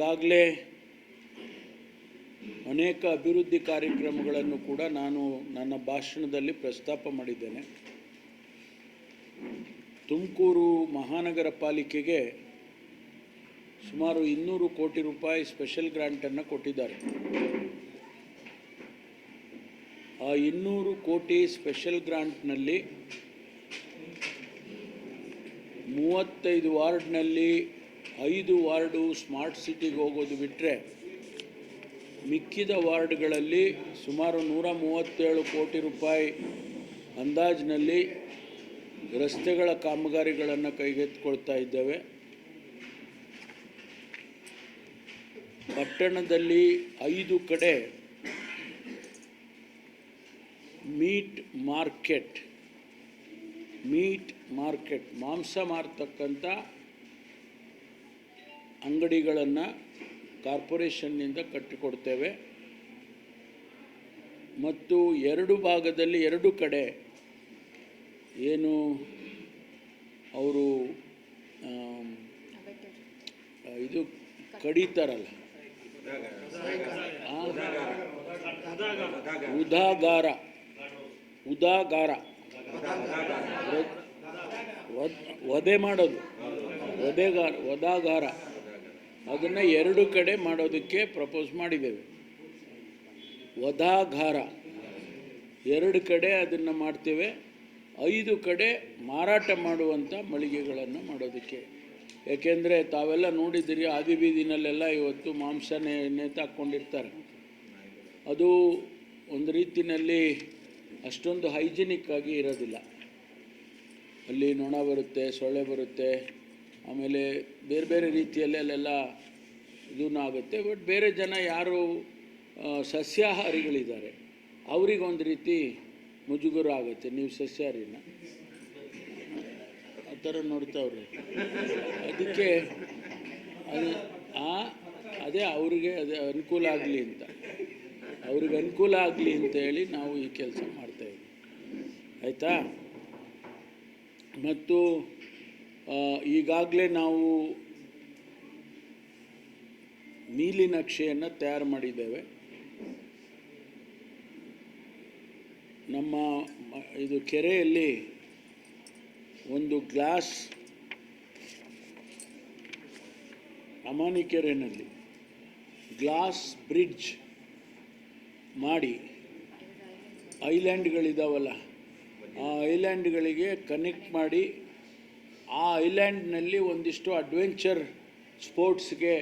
ಈಗಾಗಲೇ ಅನೇಕ ಅಭಿವೃದ್ಧಿ ಕಾರ್ಯಕ್ರಮಗಳನ್ನು ಕೂಡ ನಾನು ನನ್ನ ಭಾಷಣದಲ್ಲಿ ಪ್ರಸ್ತಾಪ ಮಾಡಿದ್ದೇನೆ. ತುಮಕೂರು ಮಹಾನಗರ ಪಾಲಿಕೆಗೆ ಸುಮಾರು ಇನ್ನೂರು ಕೋಟಿ ರೂಪಾಯಿ ಸ್ಪೆಷಲ್ ಗ್ರಾಂಟನ್ನು ಕೊಟ್ಟಿದ್ದಾರೆ. ಆ ಇನ್ನೂರು ಕೋಟಿ ಸ್ಪೆಷಲ್ ಗ್ರಾಂಟ್ನಲ್ಲಿ ಮೂವತ್ತೈದು ವಾರ್ಡ್ನಲ್ಲಿ ಐದು ವಾರ್ಡು ಸ್ಮಾರ್ಟ್ ಸಿಟಿಗೆ ಹೋಗೋದು ಬಿಟ್ಟರೆ ಮಿಕ್ಕಿದ ವಾರ್ಡ್ಗಳಲ್ಲಿ ಸುಮಾರು ನೂರ ಮೂವತ್ತೇಳು ಕೋಟಿ ರೂಪಾಯಿ ಅಂದಾಜಿನಲ್ಲಿ ರಸ್ತೆಗಳ ಕಾಮಗಾರಿಗಳನ್ನು ಕೈಗೆತ್ತಿಕೊಳ್ತಾ ಇದ್ದೇವೆ. ಪಟ್ಟಣದಲ್ಲಿ ಐದು ಕಡೆ ಮೀಟ್ ಮಾರ್ಕೆಟ್ ಮೀಟ್ ಮಾರ್ಕೆಟ್, ಮಾಂಸ ಮಾರ್ತಕ್ಕಂಥ ಅಂಗಡಿಗಳನ್ನು ಕಾರ್ಪೊರೇಷನ್ನಿಂದ ಕಟ್ಟಿಕೊಡ್ತೇವೆ. ಮತ್ತು ಎರಡು ಭಾಗದಲ್ಲಿ ಎರಡು ಕಡೆ ಏನು ಅವರು ಇದು ಕಡಿತಾರಲ್ಲ? ಉದಾಗಾರ. ಉದಾಗಾರ. ವಧೆ ಮಾಡೋದು. ವಧೆಗಾರ ವದಾಗಾರ. ಅದನ್ನು ಎರಡು ಕಡೆ ಮಾಡೋದಕ್ಕೆ ಪ್ರಪೋಸ್ ಮಾಡಿದ್ದೇವೆ. ವಧಾಘಾರ ಎರಡು ಕಡೆ ಅದನ್ನು ಮಾಡ್ತೇವೆ. ಐದು ಕಡೆ ಮಾರಾಟ ಮಾಡುವಂಥ ಮಳಿಗೆಗಳನ್ನು ಮಾಡೋದಕ್ಕೆ. ಏಕೆಂದರೆ ತಾವೆಲ್ಲ ನೋಡಿದ್ದೀರಿ ಆದಿ ಬೀದಿನಲ್ಲೆಲ್ಲ ಇವತ್ತು ಮಾಂಸನೇ ನೇತಾಕೊಂಡಿರ್ತಾರೆ ಅದು ಒಂದು ರೀತಿಯಲ್ಲಿ ಅಷ್ಟೊಂದು ಹೈಜಿನಿಕ್ ಆಗಿ ಇರೋದಿಲ್ಲ. ಅಲ್ಲಿ ನೊಣ ಬರುತ್ತೆ, ಸೊಳ್ಳೆ ಬರುತ್ತೆ ಆಮೇಲೆ ಬೇರೆ ಬೇರೆ ರೀತಿಯಲ್ಲಿ ಅಲ್ಲೆಲ್ಲ ಇದೂ ಆಗುತ್ತೆ. ಬಟ್ ಬೇರೆ ಜನ ಯಾರು ಸಸ್ಯಾಹಾರಿಗಳಿದ್ದಾರೆ, ಅವರಿಗೊಂದು ರೀತಿ ಮುಜುಗರ ಆಗುತ್ತೆ. ನೀವು ಸಸ್ಯಾಹಾರಿನ? ಆ ಥರ ನೋಡ್ತಾವ್ರಿ ಅದಕ್ಕೆ ಅದು, ಆ, ಅದೇ ಅವರಿಗೆ ಅದೇ ಅನುಕೂಲ ಆಗಲಿ ಅಂತ. ಅವ್ರಿಗೆ ಅನುಕೂಲ ಆಗಲಿ ಅಂತ ಹೇಳಿ ನಾವು ಈ ಕೆಲಸ ಮಾಡ್ತಾಯಿದ್ದೀವಿ ಆಯಿತಾ? ಮತ್ತು ಈಗಾಗಲೇ ನಾವು ನೀಲಿ ನಕ್ಷೆಯನ್ನು ತಯಾರು ಮಾಡಿದ್ದೇವೆ. ನಮ್ಮ, ಇದು ಕೆರೆಯಲ್ಲಿ ಒಂದು ಗ್ಲಾಸ್ ಅಮಾನಿ ಕೆರೆಯಲ್ಲಿ ಗ್ಲಾಸ್ ಬ್ರಿಡ್ಜ್ ಮಾಡಿ ಐಲ್ಯಾಂಡ್ಗಳಿದಾವಲ್ಲ, ಆ ಐಲ್ಯಾಂಡ್ಗಳಿಗೆ ಕನೆಕ್ಟ್ ಮಾಡಿ ಆ ಐಲ್ಯಾಂಡ್ನಲ್ಲಿ ಒಂದಿಷ್ಟು ಅಡ್ವೆಂಚರ್ ಸ್ಪೋರ್ಟ್ಸ್ಗೆ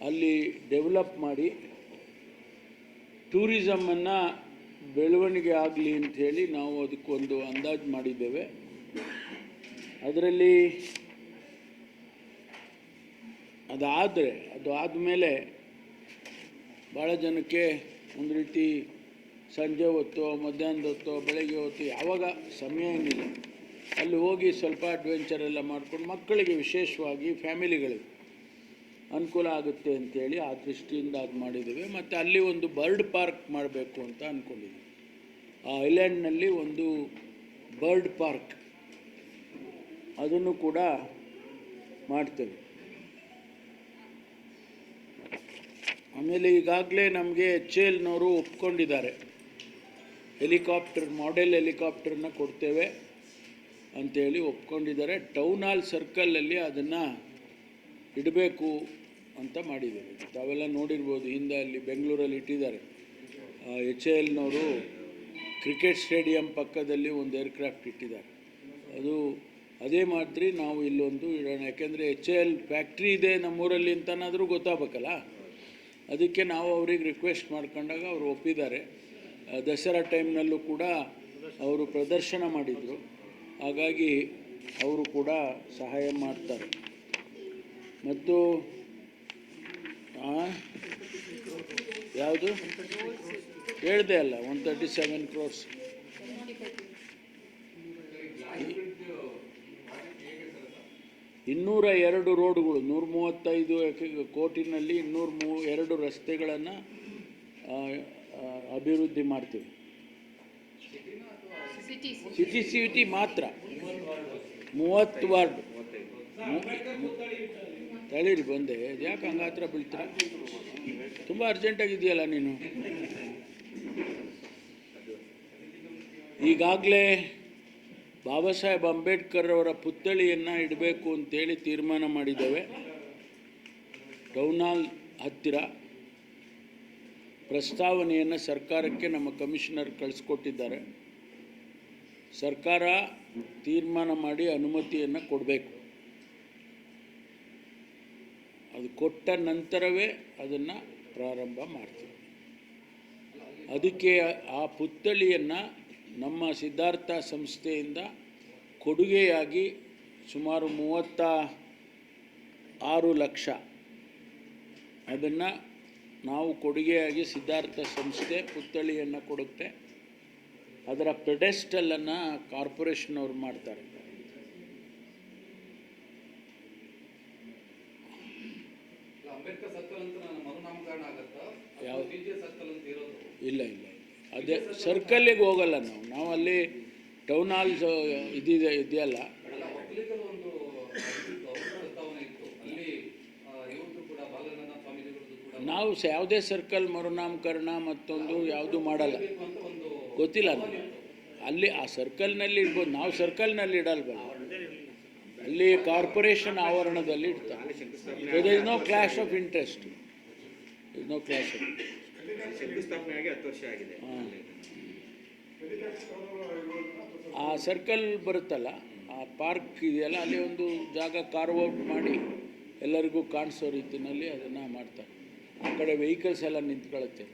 ಅಲ್ಲಿ ಡೆವಲಪ್ ಮಾಡಿ ಟೂರಿಸಮನ್ನು ಬೆಳವಣಿಗೆ ಆಗಲಿ ಅಂಥೇಳಿ ನಾವು ಅದಕ್ಕೊಂದು ಅಂದಾಜು ಮಾಡಿದ್ದೇವೆ. ಅದರಲ್ಲಿ ಅದಾದರೆ, ಅದು ಆದಮೇಲೆ ಭಾಳ ಜನಕ್ಕೆ ಒಂದು ರೀತಿ ಸಂಜೆ ಹೊತ್ತು, ಮಧ್ಯಾಹ್ನದ ಹೊತ್ತು, ಬೆಳಗ್ಗೆ ಹೊತ್ತು ಯಾವಾಗ ಸಮಯ ಏನಿಲ್ಲ. ಅಲ್ಲಿ ಹೋಗಿ ಸ್ವಲ್ಪ ಅಡ್ವೆಂಚರ್ ಎಲ್ಲ ಮಾಡ್ಕೊಂಡು ಮಕ್ಕಳಿಗೆ ವಿಶೇಷವಾಗಿ ಫ್ಯಾಮಿಲಿಗಳಿಗೆ ಅನುಕೂಲ ಆಗುತ್ತೆ ಅಂತೇಳಿ ಆ ದೃಷ್ಟಿಯಿಂದ ಅದು ಮಾಡಿದ್ದೇವೆ. ಮತ್ತು ಅಲ್ಲಿ ಒಂದು ಬರ್ಡ್ ಪಾರ್ಕ್ ಮಾಡಬೇಕು ಅಂತ ಅಂದ್ಕೊಂಡಿದ್ದೀವಿ ಆ ಐಲ್ಯಾಂಡ್ನಲ್ಲಿ ಒಂದು ಬರ್ಡ್ ಪಾರ್ಕ್ ಅದನ್ನು ಕೂಡ ಮಾಡ್ತೇವೆ. ಆಮೇಲೆ ಈಗಾಗಲೇ ನಮಗೆ ಎಚ್ ಎಲ್ನವರು ಒಪ್ಕೊಂಡಿದ್ದಾರೆ. ಹೆಲಿಕಾಪ್ಟರ್ ಮಾಡೆಲ್ ಹೆಲಿಕಾಪ್ಟರ್ನ ಕೊಡ್ತೇವೆ. ಅಂತೇಳಿ ಒಪ್ಕೊಂಡಿದ್ದಾರೆ. ಟೌನ್ ಹಾಲ್ ಸರ್ಕಲಲ್ಲಿ ಅದನ್ನು ಇಡಬೇಕು ಅಂತ ಮಾಡಿದ್ದಾರೆ. ತಾವೆಲ್ಲ ನೋಡಿರ್ಬೋದು, ಹಿಂದೆ ಅಲ್ಲಿ ಬೆಂಗಳೂರಲ್ಲಿ ಇಟ್ಟಿದ್ದಾರೆ. ಎಚ್ ಎ ಎಲ್ನವರು ಕ್ರಿಕೆಟ್ ಸ್ಟೇಡಿಯಂ ಪಕ್ಕದಲ್ಲಿ ಒಂದು ಏರ್ಕ್ರಾಫ್ಟ್ ಇಟ್ಟಿದ್ದಾರೆ. ಅದು ಅದೇ ಮಾದರಿ ನಾವು ಇಲ್ಲೊಂದು ಇಡೋಣ. ಯಾಕೆಂದರೆ ಎಚ್ ಎ ಎಲ್ ಫ್ಯಾಕ್ಟ್ರಿ ಇದೆ ನಮ್ಮೂರಲ್ಲಿ ಅಂತನಾದರೂ ಗೊತ್ತಾಗಬೇಕಲ್ಲ. ಅದಕ್ಕೆ ನಾವು ಅವ್ರಿಗೆ ರಿಕ್ವೆಸ್ಟ್ ಮಾಡ್ಕೊಂಡಾಗ ಅವರು ಒಪ್ಪಿದ್ದಾರೆ. ದಸರಾ ಟೈಮ್ನಲ್ಲೂ ಕೂಡ ಅವರು ಪ್ರದರ್ಶನ ಮಾಡಿದರು. ಹಾಗಾಗಿ ಅವರು ಕೂಡ ಸಹಾಯ ಮಾಡ್ತಾರೆ. ಮತ್ತು ಯಾವುದು? ಹೇಳಿದೆ ಅಲ್ಲ ಒನ್ ತರ್ಟಿ ಸೆವೆನ್ ಕ್ರೋರ್ಸ್ ಇನ್ನೂರ ಎರಡು ರೋಡ್ಗಳು, ನೂರ ಮೂವತ್ತೈದು ಕೋಟಿನಲ್ಲಿ ಇನ್ನೂರ ಮೂ, ಎರಡು ರಸ್ತೆಗಳನ್ನು ಅಭಿವೃದ್ಧಿ ಮಾಡ್ತೀವಿ. ಸಿಟಿ ಸಿಟಿ ಮಾತ್ರ. ಮೂವತ್ತು ವಾರ್ಡ್. ತಳಿರಿ ಬಂದೆ. ಯಾಕೆ ಹಂಗ ಹತ್ರ ಬೀಳ್ತೀರ? ತುಂಬ ಅರ್ಜೆಂಟಾಗಿದೆಯಲ್ಲ ನೀನು. ಈಗಾಗಲೇ ಬಾಬಾ ಸಾಹೇಬ್ ಅಂಬೇಡ್ಕರ್ ಅವರ ಪುತ್ಥಳಿಯನ್ನು ಇಡಬೇಕು ಅಂತೇಳಿ ತೀರ್ಮಾನ ಮಾಡಿದ್ದೇವೆ. ಟೌನ್ ಹಾಲ್ ಹತ್ತಿರ ಪ್ರಸ್ತಾವನೆಯನ್ನು ಸರ್ಕಾರಕ್ಕೆ ನಮ್ಮ ಕಮಿಷನರ್ ಕಳಿಸ್ಕೊಟ್ಟಿದ್ದಾರೆ. ಸರ್ಕಾರ ತೀರ್ಮಾನ ಮಾಡಿ ಅನುಮತಿಯನ್ನು ಕೊಡಬೇಕು. ಅದು ಕೊಟ್ಟ ನಂತರವೇ ಅದನ್ನು ಪ್ರಾರಂಭ ಮಾಡ್ತೀವಿ. ಅದಕ್ಕೆ ಆ ಪುತ್ಥಳಿಯನ್ನು ನಮ್ಮ ಸಿದ್ಧಾರ್ಥ ಸಂಸ್ಥೆಯಿಂದ ಕೊಡುಗೆಯಾಗಿ ಸುಮಾರು ಮೂವತ್ತ ಆರು ಲಕ್ಷ ಅದನ್ನು ನಾವು ಕೊಡುಗೆಯಾಗಿ ಸಿದ್ಧಾರ್ಥ ಸಂಸ್ಥೆ ಪುತ್ಥಳಿಯನ್ನು ಕೊಡುತ್ತೆ. ಅದರ ಪೆಡೆಸ್ಟಲನ್ನು ಕಾರ್ಪೊರೇಷನ್ ಅವ್ರು ಮಾಡ್ತಾರೆ. ಯಾವ- ಇಲ್ಲ ಇಲ್ಲ. ಅದೇ ಸರ್ಕಲ್ಲಿಗೆ ಹೋಗಲ್ಲ ನಾವು. ನಾವು ಅಲ್ಲಿ ಟೌನ್ ಹಾಲ್ಸ್ ಇದಿದೆ ಇದೆಯಲ್ಲ. ನಾವು ಯಾವುದೇ ಸರ್ಕಲ್ ಮರುನಾಮಕರಣ ಮತ್ತೊಂದು ಯಾವುದು ಮಾಡಲ್ಲ. ಗೊತ್ತಿಲ್ಲ ಅಲ್ಲಿ ಆ ಸರ್ಕಲ್ನಲ್ಲಿ ಇಡ್ಬೋದು. ನಾವು ಸರ್ಕಲ್ನಲ್ಲಿ ಇಡಲ್ವಲ್ಲ. ಅಲ್ಲಿ ಕಾರ್ಪೊರೇಷನ್ ಆವರಣದಲ್ಲಿ ಇಡ್ತಾರೆ. Is no clash of interest is no clash of ಆ ಸರ್ಕಲ್ ಬರುತ್ತಲ್ಲ, ಆ ಪಾರ್ಕ್ ಇದೆಯಲ್ಲ, ಅಲ್ಲಿ ಒಂದು ಜಾಗ ಕಾರ್ವ್ ಔಟ್ ಮಾಡಿ ಎಲ್ಲರಿಗೂ ಕಾಣಿಸೋ ರೀತಿಯಲ್ಲಿ ಅದನ್ನು ಮಾಡ್ತಾರೆ. ಆ ಕಡೆ ವೆಹಿಕಲ್ಸ್ ಎಲ್ಲ ನಿಂತ್ಕೊಳ್ಳುತ್ತೆ.